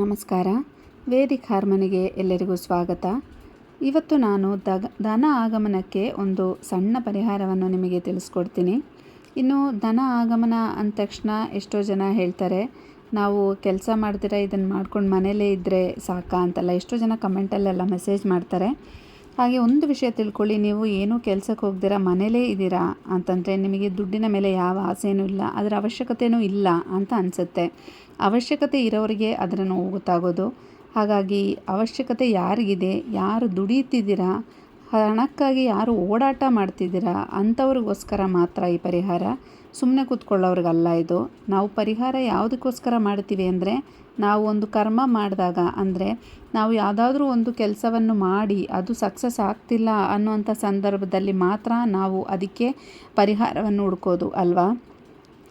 ನಮಸ್ಕಾರ. ವೇದಿಕ್ ಹಾರ್ಮನಿಗೆ ಎಲ್ಲರಿಗೂ ಸ್ವಾಗತ. ಇವತ್ತು ನಾನು ದಗ, ಧನ ಆಗಮನಕ್ಕೆ ಒಂದು ಸಣ್ಣ ಪರಿಹಾರವನ್ನು ನಿಮಗೆ ತಿಳಿಸ್ಕೊಡ್ತೀನಿ. ಇನ್ನು ಧನ ಆಗಮನ ಅಂದ ತಕ್ಷಣ ಎಷ್ಟೋ ಜನ ಹೇಳ್ತಾರೆ, ನಾವು ಕೆಲಸ ಮಾಡ್ತೀರಾ ಇದನ್ನು ಮಾಡ್ಕೊಂಡು ಮನೇಲೇ ಇದ್ದರೆ ಸಾಕಾ ಅಂತಲ್ಲ ಎಷ್ಟೋ ಜನ ಕಮೆಂಟಲ್ಲೆಲ್ಲ ಮೆಸೇಜ್ ಮಾಡ್ತಾರೆ. ಹಾಗೆ ಒಂದು ವಿಷಯ ತಿಳ್ಕೊಳ್ಳಿ, ನೀವು ಏನೂ ಕೆಲಸಕ್ಕೆ ಹೋಗ್ದಿರಾ, ಮನೇಲೇ ಇದ್ದೀರಾ ಅಂತಂದರೆ ನಿಮಗೆ ದುಡ್ಡಿನ ಮೇಲೆ ಯಾವ ಆಸೆಯೂ ಇಲ್ಲ, ಅದರ ಅವಶ್ಯಕತೆಯೂ ಇಲ್ಲ ಅಂತ ಅನಿಸುತ್ತೆ. ಅವಶ್ಯಕತೆ ಇರೋರಿಗೆ ಅದರ ನೋವು ಗೊತ್ತಾಗೋದು. ಹಾಗಾಗಿ ಅವಶ್ಯಕತೆ ಯಾರಿಗಿದೆ, ಯಾರು ದುಡಿಯುತ್ತಿದ್ದೀರಾ, ಹಣಕ್ಕಾಗಿ ಯಾರು ಓಡಾಟ ಮಾಡ್ತಿದ್ದೀರಾ ಅಂಥವ್ರಿಗೋಸ್ಕರ ಮಾತ್ರ ಈ ಪರಿಹಾರ. ಸುಮ್ಮನೆ ಕೂತ್ಕೊಳ್ಳೋರಿಗಲ್ಲ ಇದು. ನಾವು ಪರಿಹಾರ ಯಾವುದಕ್ಕೋಸ್ಕರ ಮಾಡ್ತೀವಿ ಅಂದರೆ, ನಾವು ಒಂದು ಕರ್ಮ ಮಾಡಿದಾಗ ಅಂದರೆ, ನಾವು ಯಾವುದಾದ್ರೂ ಒಂದು ಕೆಲಸವನ್ನು ಮಾಡಿ ಅದು ಸಕ್ಸಸ್ ಆಗ್ತಿಲ್ಲ ಅನ್ನುವಂಥ ಸಂದರ್ಭದಲ್ಲಿ ಮಾತ್ರ ನಾವು ಅದಕ್ಕೆ ಪರಿಹಾರವನ್ನು ಹುಡ್ಕೋದು, ಅಲ್ವಾ?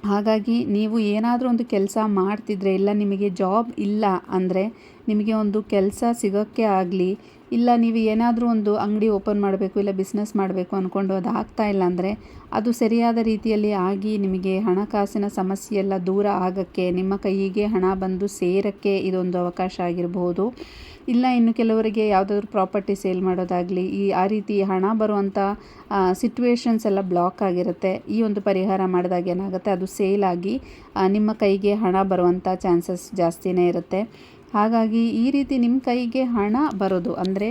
ಹಾಗಾಗಿ ನೀವು ಏನಾದರೂ ಒಂದು ಕೆಲಸ ಮಾಡ್ತಿದ್ರೆ ಇಲ್ಲ ನಿಮಗೆ ಜಾಬ್ ಇಲ್ಲ ಅಂದರೆ ನಿಮಗೆ ಒಂದು ಕೆಲಸ ಸಿಗೋಕ್ಕೆ ಆಗಲಿ ಇಲ್ಲ, ನೀವು ಏನಾದರೂ ಒಂದು ಅಂಗಡಿ ಓಪನ್ ಮಾಡಬೇಕು ಇಲ್ಲ ಬಿಸ್ನೆಸ್ ಮಾಡಬೇಕು ಅಂದ್ಕೊಂಡು ಅದು ಆಗ್ತಾ ಇಲ್ಲ ಅಂದರೆ ಅದು ಸರಿಯಾದ ರೀತಿಯಲ್ಲಿ ಆಗಿ ನಿಮಗೆ ಹಣಕಾಸಿನ ಸಮಸ್ಯೆ ಎಲ್ಲ ದೂರ ಆಗೋಕ್ಕೆ, ನಿಮ್ಮ ಕೈಗೆ ಹಣ ಬಂದು ಸೇರೋಕ್ಕೆ ಇದೊಂದು ಅವಕಾಶ ಆಗಿರಬಹುದು ಇಲ್ಲ, ಇನ್ನು ಕೆಲವರಿಗೆ ಯಾವುದಾದ್ರೂ ಪ್ರಾಪರ್ಟಿ ಸೇಲ್ ಮಾಡೋದಾಗಲಿ, ಈ, ಆ ರೀತಿ ಹಣ ಬರುವಂಥ ಸಿಟ್ಯುವೇಷನ್ಸ್ ಎಲ್ಲ ಬ್ಲಾಕ್ ಆಗಿರುತ್ತೆ. ಈ ಒಂದು ಪರಿಹಾರ ಮಾಡಿದಾಗ ಏನಾಗುತ್ತೆ? ಅದು ಸೇಲ್ ಆಗಿ ನಿಮ್ಮ ಕೈಗೆ ಹಣ ಬರುವಂಥ ಚಾನ್ಸಸ್ ಜಾಸ್ತಿನೇ ಇರುತ್ತೆ. ಹಾಗಾಗಿ ಈ ರೀತಿ ನಿಮ್ಮ ಕೈಗೆ ಹಣ ಬರೋದು, ಅಂದರೆ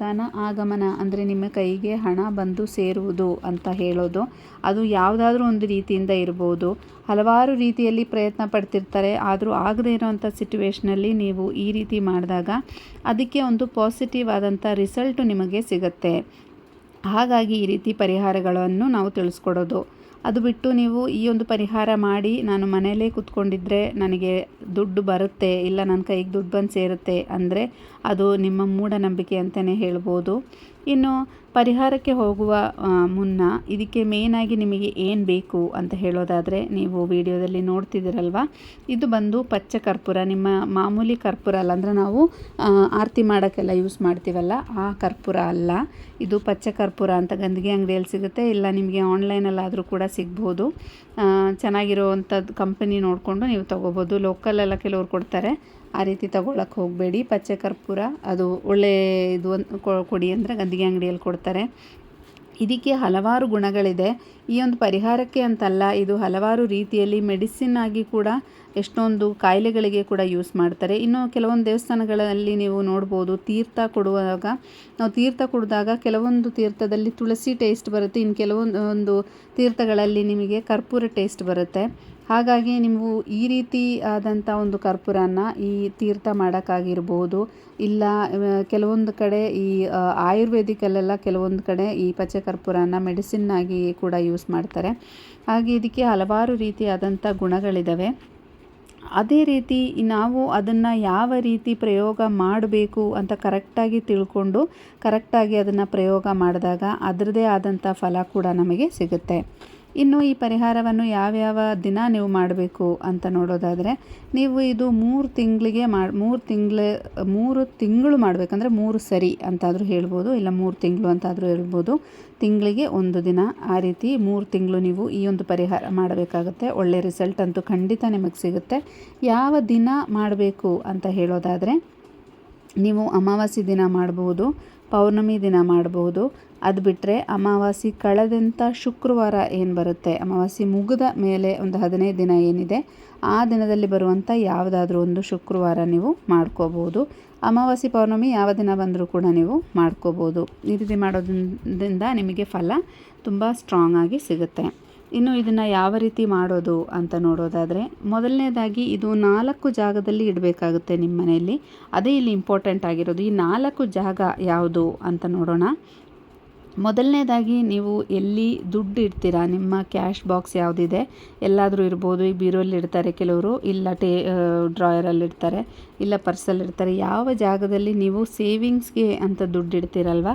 ದನ ಆಗಮನ, ಅಂದರೆ ನಿಮ್ಮ ಕೈಗೆ ಹಣ ಬಂದು ಸೇರುವುದು ಅಂತ ಹೇಳೋದು, ಅದು ಯಾವುದಾದ್ರೂ ಒಂದು ರೀತಿಯಿಂದ ಇರ್ಬೋದು. ಹಲವಾರು ರೀತಿಯಲ್ಲಿ ಪ್ರಯತ್ನ ಪಡ್ತಿರ್ತಾರೆ, ಆದರೂ ಆಗದೇ ಇರೋವಂಥ ಸಿಟುವೇಶ್ನಲ್ಲಿ ನೀವು ಈ ರೀತಿ ಮಾಡಿದಾಗ ಅದಕ್ಕೆ ಒಂದು ಪಾಸಿಟಿವ್ ಆದಂಥ ರಿಸಲ್ಟು ನಿಮಗೆ ಸಿಗುತ್ತೆ. ಹಾಗಾಗಿ ಈ ರೀತಿ ಪರಿಹಾರಗಳನ್ನು ನಾವು ತಿಳಿಸ್ಕೊಡೋದು. ಅದು ಬಿಟ್ಟು ನೀವು ಈ ಒಂದು ಪರಿಹಾರ ಮಾಡಿ ನಾನು ಮನೆಯಲ್ಲೇ ಕುತ್ಕೊಂಡಿದ್ದರೆ ನನಗೆ ದುಡ್ಡು ಬರುತ್ತೆ, ಇಲ್ಲ ನನ್ನ ಕೈಗೆ ದುಡ್ಡು ಬಂದು ಸೇರುತ್ತೆ, ಅಂದರೆ ಅದು ನಿಮ್ಮ ಮೂಢನಂಬಿಕೆ ಅಂತಲೇ ಹೇಳ್ಬೋದು. ಇನ್ನು ಪರಿಹಾರಕ್ಕೆ ಹೋಗುವ ಮುನ್ನ ಇದಕ್ಕೆ ಮೇನಾಗಿ ನಿಮಗೆ ಏನು ಬೇಕು ಅಂತ ಹೇಳೋದಾದರೆ ನೀವು ವಿಡಿಯೋದಲ್ಲಿ ನೋಡ್ತಿದ್ದೀರಲ್ವ? ಇದು ಬಂದು ಪಚ್ಚ ಕರ್ಪೂರ, ನಿಮ್ಮ ಮಾಮೂಲಿ ಕರ್ಪೂರ ಅಲ್ಲ, ಅಂದರೆ ನಾವು ಆರತಿ ಮಾಡೋಕ್ಕೆಲ್ಲ ಯೂಸ್ ಮಾಡ್ತೀವಲ್ಲ, ಆ ಕರ್ಪೂರ ಅಲ್ಲ. ಇದು ಪಚ್ಚ ಕರ್ಪೂರ ಅಂತ ಗಂದಿಗೆ ಅಂಗಡಿಯಲ್ಲಿ ಸಿಗುತ್ತೆ, ಇಲ್ಲ ನಿಮಗೆ ಆನ್ಲೈನಲ್ಲಾದರೂ ಕೂಡ ಸಿಗ್ಬೋದು. ಚೆನ್ನಾಗಿರೋವಂಥದ್ದು ಕಂಪನಿ ನೋಡಿಕೊಂಡು ನೀವು ತೊಗೋಬೋದು. ಲೋಕಲೆಲ್ಲ ಕೆಲವ್ರು ಕೊಡ್ತಾರೆ. ಆ ರೀತಿ ತಗೊಳಕ್ಕೆ ಹೋಗಬೇಡಿ. ಪಚ್ಚೆ ಕರ್ಪೂರ, ಅದು ಒಳ್ಳೆ ಇದು ಕೊಡಿ ಅಂದರೆ ಗಂದಿಗೆ ಅಂಗಡಿಯಲ್ಲಿ ಕೊಡ್ತಾರೆ. ಇದಕ್ಕೆ ಹಲವಾರು ಗುಣಗಳಿದೆ. ಈ ಒಂದು ಪರಿಹಾರಕ್ಕೆ ಅಂತಲ್ಲ, ಇದು ಹಲವಾರು ರೀತಿಯಲ್ಲಿ ಮೆಡಿಸಿನ್ ಆಗಿ ಕೂಡ ಎಷ್ಟೊಂದು ಕಾಯಿಲೆಗಳಿಗೆ ಕೂಡ ಯೂಸ್ ಮಾಡ್ತಾರೆ. ಇನ್ನು ಕೆಲವೊಂದು ದೇವಸ್ಥಾನಗಳಲ್ಲಿ ನೀವು ನೋಡ್ಬೋದು, ತೀರ್ಥ ಕೊಡುವಾಗ, ನಾವು ತೀರ್ಥ ಕುಡಿದಾಗ ಕೆಲವೊಂದು ತೀರ್ಥದಲ್ಲಿ ತುಳಸಿ ಟೇಸ್ಟ್ ಬರುತ್ತೆ. ಇನ್ನು ಕೆಲವೊಂದು ಒಂದು ತೀರ್ಥಗಳಲ್ಲಿ ನಿಮಗೆ ಕರ್ಪೂರ ಟೇಸ್ಟ್ ಬರುತ್ತೆ. ಹಾಗಾಗಿ ನೀವು ಈ ರೀತಿ ಆದಂಥ ಒಂದು ಕರ್ಪೂರನ ಈ ತೀರ್ಥ ಮಾಡೋಕ್ಕಾಗಿರ್ಬೋದು. ಇಲ್ಲ ಕೆಲವೊಂದು ಕಡೆ ಈ ಆಯುರ್ವೇದಿಕಲ್ಲೆಲ್ಲ ಕೆಲವೊಂದು ಕಡೆ ಈ ಪಚ್ಚೆ ಕರ್ಪೂರನ ಮೆಡಿಸಿನ್ನಾಗಿ ಕೂಡ ಯೂಸ್ ಮಾಡ್ತಾರೆ. ಹಾಗೆ ಇದಕ್ಕೆ ಹಲವಾರು ರೀತಿಯಾದಂಥ ಗುಣಗಳಿದ್ದಾವೆ ಅದೇ ರೀತಿ ನಾವು ಅದನ್ನು ಯಾವ ರೀತಿ ಪ್ರಯೋಗ ಮಾಡಬೇಕು ಅಂತ ಕರೆಕ್ಟಾಗಿ ತಿಳ್ಕೊಂಡು, ಕರೆಕ್ಟಾಗಿ ಅದನ್ನು ಪ್ರಯೋಗ ಮಾಡಿದಾಗ ಅದರದೇ ಆದಂಥ ಫಲ ಕೂಡ ನಮಗೆ ಸಿಗುತ್ತೆ. ಇನ್ನು ಈ ಪರಿಹಾರವನ್ನು ಯಾವ್ಯಾವ ದಿನ ನೀವು ಮಾಡಬೇಕು ಅಂತ ನೋಡೋದಾದರೆ, ನೀವು ಇದು ಮೂರು ತಿಂಗಳಿಗೆ ಮಾಡಿ, ಮೂರು ತಿಂಗಳು ಮೂರು ತಿಂಗಳು ಮಾಡಬೇಕಂದ್ರೆ ಮೂರು ಸರಿ ಅಂತಾದರೂ ಹೇಳ್ಬೋದು, ಇಲ್ಲ ಮೂರು ತಿಂಗಳು ಅಂತಾದರೂ ಹೇಳ್ಬೋದು. ತಿಂಗಳಿಗೆ ಒಂದು ದಿನ. ಆ ರೀತಿ ಮೂರು ತಿಂಗಳು ನೀವು ಈ ಒಂದು ಪರಿಹಾರ ಮಾಡಬೇಕಾಗುತ್ತೆ. ಒಳ್ಳೆಯ ರಿಸಲ್ಟ್ ಅಂತೂ ಖಂಡಿತ ನಿಮಗೆ ಸಿಗುತ್ತೆ. ಯಾವ ದಿನ ಮಾಡಬೇಕು ಅಂತ ಹೇಳೋದಾದರೆ ನೀವು ಅಮಾವಾಸ್ಯೆ ದಿನ ಮಾಡಬಹುದು ಪೌರ್ಣಮಿ ದಿನ ಮಾಡಬಹುದು ಅದು ಬಿಟ್ಟರೆ ಅಮಾವಾಸ್ಯೆ ಕಳೆದಂಥ ಶುಕ್ರವಾರ ಏನು ಬರುತ್ತೆ? ಅಮಾವಾಸ್ಯೆ ಮುಗಿದ ಮೇಲೆ ಒಂದು ಹದಿನೈದು ದಿನ ಏನಿದೆ, ಆ ದಿನದಲ್ಲಿ ಬರುವಂಥ ಯಾವುದಾದ್ರೂ ಒಂದು ಶುಕ್ರವಾರ ನೀವು ಮಾಡ್ಕೋಬೋದು. ಅಮಾವಾಸ್ಯೆ ಪೌರ್ಣಮಿ ಯಾವ ದಿನ ಬಂದರೂ ಕೂಡ ನೀವು ಮಾಡ್ಕೋಬೋದು. ಈ ರೀತಿ ಮಾಡೋದ್ರಿಂದ ನಿಮಗೆ ಫಲ ತುಂಬ ಸ್ಟ್ರಾಂಗ್ ಆಗಿ ಸಿಗುತ್ತೆ. ಇನ್ನು ಇದನ್ನು ಯಾವ ರೀತಿ ಮಾಡೋದು ಅಂತ ನೋಡೋದಾದರೆ, ಮೊದಲನೇದಾಗಿ ಇದು ನಾಲ್ಕು ಜಾಗದಲ್ಲಿ ಇಡಬೇಕಾಗುತ್ತೆ ನಿಮ್ಮ ಮನೆಯಲ್ಲಿ. ಅದೇ ಇಲ್ಲಿ ಇಂಪಾರ್ಟೆಂಟ್ ಆಗಿರೋದು ಈ ನಾಲ್ಕು ಜಾಗ ಯಾವುದು ಅಂತ ನೋಡೋಣ. ಮೊದಲನೇದಾಗಿ ನೀವು ಎಲ್ಲಿ ದುಡ್ಡು ಇಡ್ತೀರಾ, ನಿಮ್ಮ ಕ್ಯಾಶ್ ಬಾಕ್ಸ್ ಯಾವುದಿದೆ, ಎಲ್ಲಾದರೂ ಇರ್ಬೋದು, ಈ ಬೀರೋಲ್ಲಿ ಇಡ್ತಾರೆ ಕೆಲವರು, ಇಲ್ಲ ಟೇ ಡ್ರಾಯರಲ್ಲಿ ಇಡ್ತಾರೆ, ಇಲ್ಲ ಪರ್ಸಲ್ಲಿ ಇಡ್ತಾರೆ, ಯಾವ ಜಾಗದಲ್ಲಿ ನೀವು ಸೇವಿಂಗ್ಸ್ಗೆ ಅಂತ ದುಡ್ಡು ಇಡ್ತೀರಲ್ವ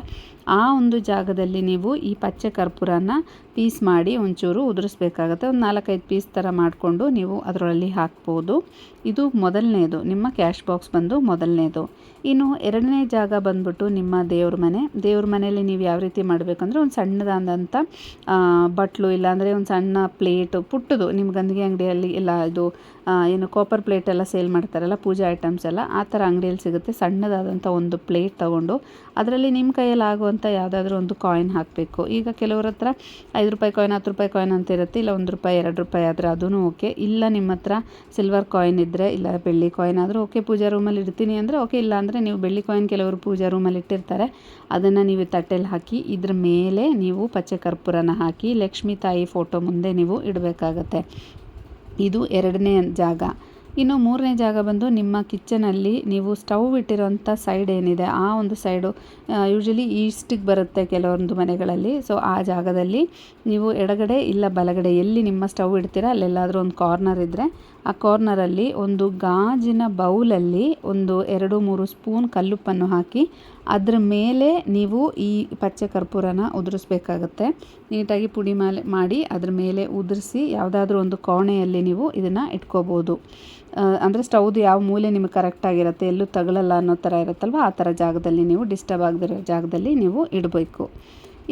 ಆ ಒಂದು ಜಾಗದಲ್ಲಿ ನೀವು ಈ ಪಚ್ಚೆ ಕರ್ಪೂರನ ಪೀಸ್ ಮಾಡಿ ಒಂಚೂರು ಉದುರಿಸ್ಬೇಕಾಗತ್ತೆ. ಒಂದು ನಾಲ್ಕೈದು ಪೀಸ್ ಥರ ಮಾಡಿಕೊಂಡು ನೀವು ಅದರಲ್ಲಿ ಹಾಕ್ಬೋದು. ಇದು ಮೊದಲನೇದು. ನಿಮ್ಮ ಕ್ಯಾಶ್ ಬಾಕ್ಸ್ ಬಂದು ಮೊದಲನೇದು. ಇನ್ನು ಎರಡನೇ ಜಾಗ ಬಂದ್ಬಿಟ್ಟು ನಿಮ್ಮ ದೇವ್ರ ಮನೆ. ದೇವ್ರ ಮನೆಯಲ್ಲಿ ನೀವು ಯಾವ ರೀತಿ ಮಾಡಬೇಕಂದ್ರೆ ಒಂದು ಸಣ್ಣದಾದಂಥ ಬಟ್ಲು ಇಲ್ಲಾಂದರೆ ಒಂದು ಸಣ್ಣ ಪ್ಲೇಟು ಪುಟ್ಟದು. ನಿಮ್ಮ ಗಂದಿಗೆ ಅಂಗಡಿಯಲ್ಲಿ ಇಲ್ಲ, ಇದು ಏನು ಕಾಪರ್ ಪ್ಲೇಟ್ ಎಲ್ಲ ಸೇಲ್ ಮಾಡ್ತಾರಲ್ಲ, ಪೂಜಾ ಐಟಮ್ಸ್ ಎಲ್ಲ, ಆ ಥರ ಅಂಗಡಿಯಲ್ಲಿ ಸಿಗುತ್ತೆ. ಸಣ್ಣದಾದಂಥ ಒಂದು ಪ್ಲೇಟ್ ತೊಗೊಂಡು ಅದರಲ್ಲಿ ನಿಮ್ಮ ಕೈಯಲ್ಲಿ ಆಗುವಂಥ ಯಾವುದಾದ್ರೂ ಒಂದು ಕಾಯಿನ್ ಹಾಕಬೇಕು. ಈಗ ಕೆಲವ್ರ ಹತ್ರ ಐದು ರೂಪಾಯಿ ಕಾಯಿನ್ ಹತ್ತು ರೂಪಾಯಿ ಕಾಯಿನ್ ಅಂತ ಇರುತ್ತೆ, ಇಲ್ಲ ಒಂದು ರೂಪಾಯಿ, ಎರಡು ರೂಪಾಯಿ ಆದರೆ ಅದೂ ಓಕೆ ಇಲ್ಲ ನಿಮ್ಮ ಹತ್ರ ಸಿಲ್ವರ್ ಕಾಯಿನ್ ಇದ್ದರೆ ಇಲ್ಲ ಬೆಳ್ಳಿ ಕಾಯಿನ್ ಆದರೂ ಓಕೆ ಪೂಜಾ ರೂಮಲ್ಲಿ ಇಡ್ತೀನಿ ಅಂದರೆ ಓಕೆ ಇಲ್ಲ ಅಂದರೆ ನೀವು ಬೆಳ್ಳಿ ಕಾಯಿನ್ ಕೆಲವರು ಪೂಜಾ ರೂಮಲ್ಲಿ ಇಟ್ಟಿರ್ತಾರೆ, ಅದನ್ನು ನೀವು ತಟ್ಟೆಲಿ ಹಾಕಿ, ಇದ್ರ ಮೇಲೆ ನೀವು ಪಚ್ಚೆ ಕರ್ಪೂರನ ಹಾಕಿ, ಲಕ್ಷ್ಮೀ ತಾಯಿ ಫೋಟೋ ಮುಂದೆ ನೀವು ಇಡಬೇಕಾಗತ್ತೆ. ಇದು ಎರಡನೇ ಜಾಗ. ಇನ್ನು ಮೂರನೇ ಜಾಗ ಬಂದು ನಿಮ್ಮ ಕಿಚನಲ್ಲಿ ನೀವು ಸ್ಟವ್ ಇಟ್ಟಿರೋಂಥ ಸೈಡ್ ಏನಿದೆ, ಆ ಒಂದು ಸೈಡು ಯೂಶ್ವಲಿ ಈಸ್ಟಿಗೆ ಬರುತ್ತೆ ಕೆಲವೊಂದು ಮನೆಗಳಲ್ಲಿ. ಸೊ ಆ ಜಾಗದಲ್ಲಿ ನೀವು ಎಡಗಡೆ ಇಲ್ಲ ಬಲಗಡೆ ಎಲ್ಲಿ ನಿಮ್ಮ ಸ್ಟವ್ ಇಡ್ತೀರಾ, ಅಲ್ಲೆಲ್ಲಾದರೂ ಒಂದು ಕಾರ್ನರ್ ಇದ್ದರೆ ಆ ಕಾರ್ನರಲ್ಲಿ ಒಂದು ಗಾಜಿನ ಬೌಲಲ್ಲಿ ಒಂದು ಎರಡು ಮೂರು ಸ್ಪೂನ್ ಕಲ್ಲುಪ್ಪನ್ನು ಹಾಕಿ ಅದ್ರ ಮೇಲೆ ನೀವು ಈ ಪಚ್ಚೆ ಕರ್ಪೂರನ ಉದುರಿಸ್ಬೇಕಾಗತ್ತೆ. ನೀಟಾಗಿ ಪುಡಿ ಮಾಲೆ ಮಾಡಿ ಅದ್ರ ಮೇಲೆ ಉದುರಿಸಿ ಯಾವುದಾದ್ರೂ ಒಂದು ಕೋಣೆಯಲ್ಲಿ ನೀವು ಇದನ್ನು ಇಟ್ಕೋಬೋದು. ಅಂದರೆ ಸ್ಟೌದು ಯಾವ ಮೂಲೆ ನಿಮಗೆ ಕರೆಕ್ಟಾಗಿರುತ್ತೆ ಎಲ್ಲೂ ತಗೊಳ್ಳಲ್ಲ ಅನ್ನೋ ಥರ ಇರುತ್ತಲ್ವ? ಆ ಥರ ಜಾಗದಲ್ಲಿ ನೀವು ಡಿಸ್ಟರ್ಬ್ ಆಗದಿರೋ ಜಾಗದಲ್ಲಿ ನೀವು ಇಡಬೇಕು.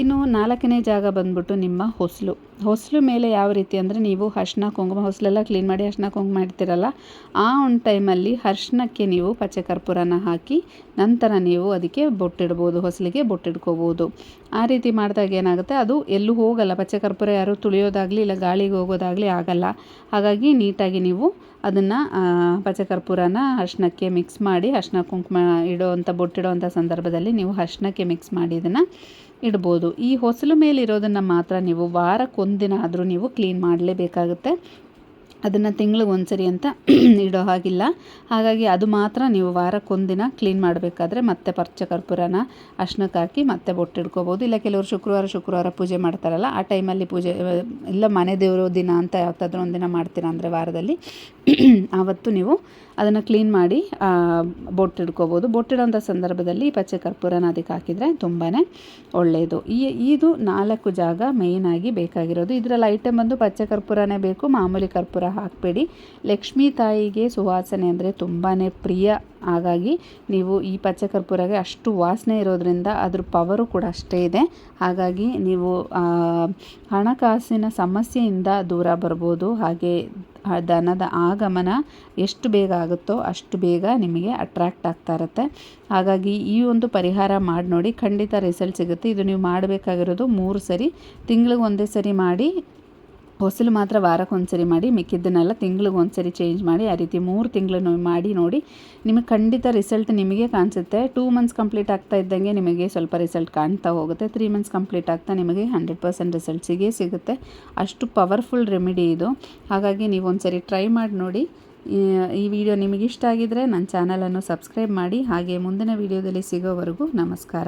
ಇನ್ನು ನಾಲ್ಕನೇ ಜಾಗ ಬಂದ್ಬಿಟ್ಟು ನಿಮ್ಮ ಹೊಸಲು. ಹೊಸಲು ಮೇಲೆ ಯಾವ ರೀತಿ ಅಂದರೆ ನೀವು ಅರ್ಶಿನ, ಕುಂಕುಮ, ಹೊಸಲೆಲ್ಲ ಕ್ಲೀನ್ ಮಾಡಿ ಅರ್ಶಿನ, ಕುಂಕುಮ ಇಡ್ತೀರಲ್ಲ ಆ ಒಂದು ಟೈಮಲ್ಲಿ ಅರ್ಶಿನಕ್ಕೆ ನೀವು ಪಚ್ಚೆ ಕರ್ಪೂರನ ಹಾಕಿ, ನಂತರ ನೀವು ಅದಕ್ಕೆ ಬೊಟ್ಟಿಡ್ಬೋದು, ಹೊಸಲಿಗೆ ಬೊಟ್ಟಿಡ್ಕೋಬೋದು. ಆ ರೀತಿ ಮಾಡಿದಾಗ ಏನಾಗುತ್ತೆ, ಅದು ಎಲ್ಲೂ ಹೋಗಲ್ಲ. ಪಚ್ಚೆ ಕರ್ಪೂರ ಯಾರು ತುಳಿಯೋದಾಗಲಿ ಇಲ್ಲ, ಗಾಳಿಗೆ ಹೋಗೋದಾಗಲಿ ಆಗಲ್ಲ. ಹಾಗಾಗಿ ನೀಟಾಗಿ ನೀವು ಅದನ್ನು ಪಚ್ಚೆ ಕರ್ಪೂರನ ಅರ್ಶಿನಕ್ಕೆ ಮಿಕ್ಸ್ ಮಾಡಿ ಅರ್ಶಿನ, ಕುಂಕುಮ ಇಡೋವಂಥ ಬೊಟ್ಟಿಡೋವಂಥ ಸಂದರ್ಭದಲ್ಲಿ ನೀವು ಅರ್ಶಿನಕ್ಕೆ ಮಿಕ್ಸ್ ಮಾಡಿ ಇದನ್ನು ಇಡ್ಬೋದು. ಈ ಹೊಸಲು ಮೇಲಿರೋದನ್ನು ಮಾತ್ರ ನೀವು ವಾರಕ್ಕೊಂದಿನ ಆದರೂ ನೀವು ಕ್ಲೀನ್ ಮಾಡಲೇಬೇಕಾಗುತ್ತೆ. ಅದನ್ನು ತಿಂಗಳಿಗೆ ಒಂದ್ಸರಿ ಅಂತ ಇಡೋ ಹಾಗಿಲ್ಲ. ಹಾಗಾಗಿ ಅದು ಮಾತ್ರ ನೀವು ವಾರಕ್ಕೊಂದಿನ ಕ್ಲೀನ್ ಮಾಡಬೇಕಾದ್ರೆ ಮತ್ತೆ ಪರ್ಚ ಕರ್ಪೂರನ ಅರ್ಶಿನಕ್ಕೆ ಹಾಕಿ ಮತ್ತೆ ಬೊಟ್ಟಿಡ್ಕೋಬೋದು. ಇಲ್ಲ ಕೆಲವರು ಶುಕ್ರವಾರ ಶುಕ್ರವಾರ ಪೂಜೆ ಮಾಡ್ತಾರಲ್ಲ, ಆ ಟೈಮಲ್ಲಿ ಪೂಜೆ, ಇಲ್ಲ ಮನೆ ದೇವರು ದಿನ ಅಂತ ಯಾವತ್ತಾದ್ರೂ ಒಂದಿನ ಮಾಡ್ತೀರಾ ಅಂದರೆ ವಾರದಲ್ಲಿ. ಆವತ್ತು ನೀವು ಅದನ್ನು ಕ್ಲೀನ್ ಮಾಡಿ ಬೊಟ್ಟಿಡ್ಕೋಬೋದು ಬೊಟ್ಟಿಡೋಂಥ ಸಂದರ್ಭದಲ್ಲಿ ಪಚ್ಚೆ ಕರ್ಪೂರನ ಅದಕ್ಕೆ ಹಾಕಿದರೆ ತುಂಬಾ ಒಳ್ಳೆಯದು ಈ, ಇದು ನಾಲ್ಕು ಜಾಗ ಮೇಯ್ನಾಗಿ ಬೇಕಾಗಿರೋದು. ಇದರಲ್ಲಿ ಐಟಮ್ ಬಂದು ಪಚ್ಚೆ ಕರ್ಪೂರನೇ ಬೇಕು. ಮಾಮೂಲಿ ಕರ್ಪೂರ ಹಾಕಬೇಡಿ. ಲಕ್ಷ್ಮೀ ತಾಯಿಗೆ ಸುವಾಸನೆ ಅಂದರೆ ತುಂಬಾ ಪ್ರಿಯ. ಹಾಗಾಗಿ ನೀವು ಈ ಪಚ್ಚಕರ್ಪೂರಗೆ ಅಷ್ಟು ವಾಸನೆ ಇರೋದ್ರಿಂದ ಅದ್ರ ಪವರು ಕೂಡ ಅಷ್ಟೇ ಇದೆ. ಹಾಗಾಗಿ ನೀವು ಹಣಕಾಸಿನ ಸಮಸ್ಯೆಯಿಂದ ದೂರ ಬರ್ಬೋದು. ಹಾಗೆ ದನದ ಆಗಮನ ಎಷ್ಟು ಬೇಗ ಆಗುತ್ತೋ ಅಷ್ಟು ಬೇಗ ನಿಮಗೆ ಅಟ್ರ್ಯಾಕ್ಟ್ ಆಗ್ತಾ ಇರುತ್ತೆ. ಹಾಗಾಗಿ ಈ ಒಂದು ಪರಿಹಾರ ಮಾಡಿ ನೋಡಿ ಖಂಡಿತ ರಿಸಲ್ಟ್ ಸಿಗುತ್ತೆ. ಇದು ನೀವು ಮಾಡಬೇಕಾಗಿರೋದು ಮೂರು ಸರಿ ತಿಂಗಳಿಗೆ ಒಂದೇ ಸರಿ ಮಾಡಿ ಹೊಸಲು ಮಾತ್ರ ವಾರಕ್ಕೆ ಒಂದ್ಸರಿ ಮಾಡಿ, ಮಿಕ್ಕಿದ್ದನ್ನೆಲ್ಲ ತಿಂಗ್ಳಿಗೆ ಒಂದ್ಸರಿ ಚೇಂಜ್ ಮಾಡಿ, ಆ ರೀತಿ ಮೂರು ತಿಂಗಳು ಮಾಡಿ ನೋಡಿ, ನಿಮಗೆ ಖಂಡಿತ ರಿಸಲ್ಟ್ ನಿಮಗೆ ಕಾಣಿಸುತ್ತೆ. ಟೂ ಮಂತ್ಸ್ ಕಂಪ್ಲೀಟ್ ಆಗ್ತಾ ಇದ್ದಂಗೆ ನಿಮಗೆ ಸ್ವಲ್ಪ ರಿಸಲ್ಟ್ ಕಾಣ್ತಾ ಹೋಗುತ್ತೆ. ತ್ರೀ ಮಂತ್ಸ್ ಕಂಪ್ಲೀಟ್ ಆಗ್ತಾ ನಿಮಗೆ ಹಂಡ್ರೆಡ್ ಪರ್ಸೆಂಟ್ ರಿಸಲ್ಟ್ ಸಿಗೇ ಸಿಗುತ್ತೆ. ಅಷ್ಟು ಪವರ್ಫುಲ್ ರೆಮಿಡಿ ಇದು. ಹಾಗಾಗಿ ನೀವು ಒಂದ್ಸರಿ ಟ್ರೈ ಮಾಡಿ ನೋಡಿ. ಈ ವಿಡಿಯೋ ನಿಮಗಿಷ್ಟ ಆಗಿದ್ದರೆ ನನ್ನ ಚಾನಲನ್ನು ಸಬ್ಸ್ಕ್ರೈಬ್ ಮಾಡಿ. ಹಾಗೆ ಮುಂದಿನ ವಿಡಿಯೋದಲ್ಲಿ ಸಿಗೋವರೆಗೂ ನಮಸ್ಕಾರ.